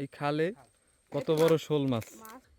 এই খালে কত বড় শোল মাছ?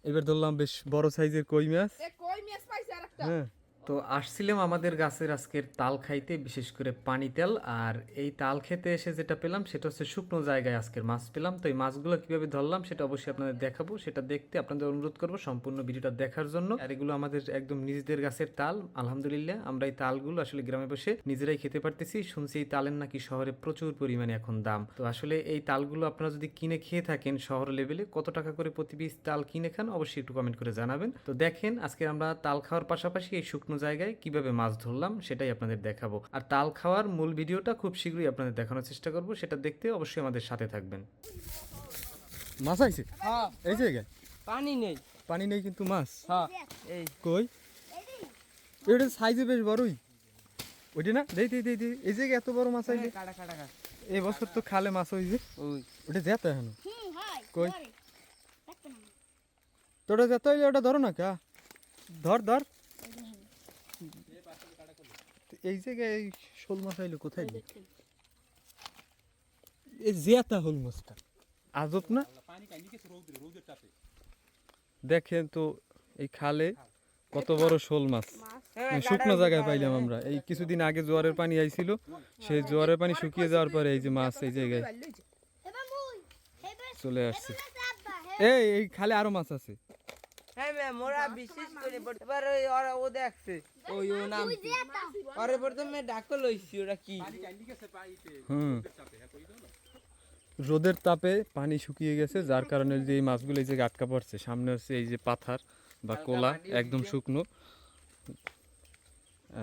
এবার ধরলাম বেশ বড় সাইজের কই মাছ। কই মাছ পাইছে আরেকটা? হ্যাঁ। তো আসছিলাম আমাদের গাছের আজকের তাল খাইতে, বিশেষ করে পানি তেল। আর এই তাল খেতে এসে যেটা পেলাম, সেটা হচ্ছে শুকনো জায়গায় আজকের মাছ পেলাম। তো এই মাছগুলো কীভাবে ধরলাম, সেটা অবশ্যই আপনাদের দেখাবো। সেটা দেখতে আপনাদের অনুরোধ করব সম্পূর্ণ ভিডিওটা দেখার জন্য। আর এগুলো আমাদের একদম নিজেদের গাছের তাল, আলহামদুলিল্লাহ। আমরা এই তালগুলো আসলে গ্রামে বসে নিজেরাই খেতে পারতেছি। শুনছি এই তালের নাকি শহরে প্রচুর পরিমাণে এখন দাম। তো আসলে এই তালগুলো আপনারা যদি কিনে খেয়ে থাকেন শহর লেভেলে, কত টাকা করে প্রতি পিস তাল কিনে খান, অবশ্যই একটু কমেন্ট করে জানাবেন। তো দেখেন, আজকে আমরা তাল খাওয়ার পাশাপাশি এই শুকনো জায়গায় কীভাবে মাছ ধরলাম সেটাই আপনাদের দেখাবো। আর তাল খাওয়ার মূল ভিডিওটা খুব শীঘ্রই আপনাদের দেখানোর চেষ্টা করব সেটা দেখতে অবশ্যই আমাদের সাথে থাকবেন। মাছ আইছে? হ্যাঁ। এই জায়গায়? পানি নেই। পানি নেই কিন্তু মাছ? হ্যাঁ। এই। কই? এটা সাইজে বেশ বড়ই। ওইটা না? দেই দেই দেই দেই। এই জায়গায় এত বড় মাছ আইছে? কাটা কাটা এই বছর তো খালে মাছ হইছে। ওই। ওটা যেতে এখন? হুম হয়। কই? তোটা যেতে হইলে ওটা ধরো না কা। ধর ধর। এই জায়গায় শোল মাছ আইলো কোথায়? এই হল মাছটা। আজব না? দেখেন তো এই খালে কত বড় শোল মাছ। শুকনো জায়গায় পাইলাম আমরা। এই কিছুদিন আগে জোয়ারের পানি আইছিল। সেই জোয়ারের পানি শুকিয়ে যাওয়ার পরে এই যে মাছ এই জায়গায় চলে আসছে। এই এই খালে আরও মাছ আছে। ম্যাম ওরা বিশেষ করে এবার ওই ওরা ও দেখছে। ওই ও নাম কি? প্রথমে ডাকো লইছি ওরা কি? হুম। রোদের তাপে পানি শুকিয়ে গেছে যার কারণে যে এই মাছগুলো এই যে আটকা পড়ছে সামনে হচ্ছে এই যে পাথার বা কোলা একদম শুকনো।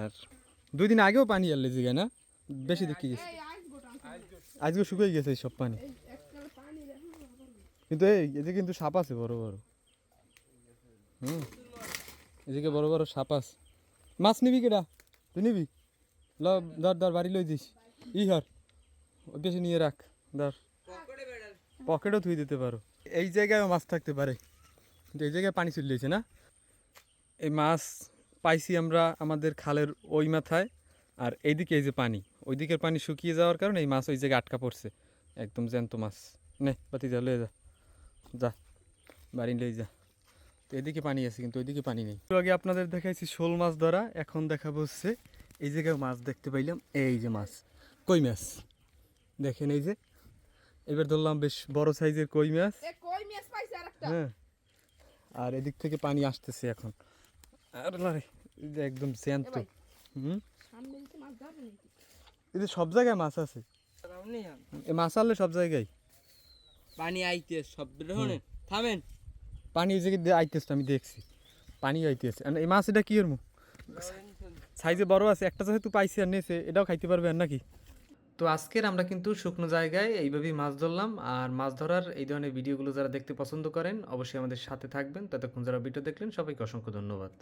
আর দুই দিন আগেও পানি আনলে জিগা না? বেশি দেখি গেছে। আজকে শুকিয়ে গেছে এই সব পানি। কিন্তু এই এদিকে কিন্তু সাপ আছে বড় বড়। হুম। এদিকে বড় বড় সাপ আছে। মাছ নিবি কেডা? তুই নিবি? ল, ধর ধর, বাড়ি লই দিস ই হর বেশি নিয়ে রাখ, ধর। পকেটও ধুই দিতে পারো। এই জায়গায় মাছ থাকতে পারে। কিন্তু এই জায়গায় পানি চলে গেছে না? এই মাছ পাইছি আমরা আমাদের খালের ওই মাথায়, আর এইদিকে এই যে পানি। ওই দিকের পানি শুকিয়ে যাওয়ার কারণে এই মাছ ওই জায়গায় আটকা পড়ছে। একদম জ্যান্ত মাছ। নে, বাতি যা লয়ে যা। যা, বাড়ি লই যা। তো এদিকে পানি আছে কিন্তু ওইদিকে পানি নেই। একটু আগে আপনাদের দেখাইছি শোল মাছ ধরা এখন দেখাবো হচ্ছে এই জায়গায় মাছ দেখতে পাইলাম এই যে মাছ কই মাছ? দেখেন এই যে এবার ধরলাম বেশ বড় সাইজের কই মাছ। হ্যাঁ। আর এদিক থেকে পানি আসতেছে এখন। আর এই যে একদম জ্যান্ত। ভাই। হুম? এই যে সব জায়গায় মাছ আছে। মাছ আনলে সব জায়গায়? পানি আইতে সব থামেন। পানি ওই জায়গায় আইতেছে, আমি দেখছি। পানি আইতেছে। আর এই মাছ এটা কি এরমু? সাইজে বড় আছে, একটা যেহেতু পাইছি আর নিয়েছে এটাও খাইতে পারবে আর নাকি? তো আজকের আমরা কিন্তু শুকনো জায়গায় এইভাবেই মাছ ধরলাম, আর মাছ ধরার এই ধরনের ভিডিওগুলো যারা দেখতে পছন্দ করেন, অবশ্যই আমাদের সাথে থাকবেন। ততক্ষণ যারা ভিডিও দেখলেন, সবাইকে অসংখ্য ধন্যবাদ।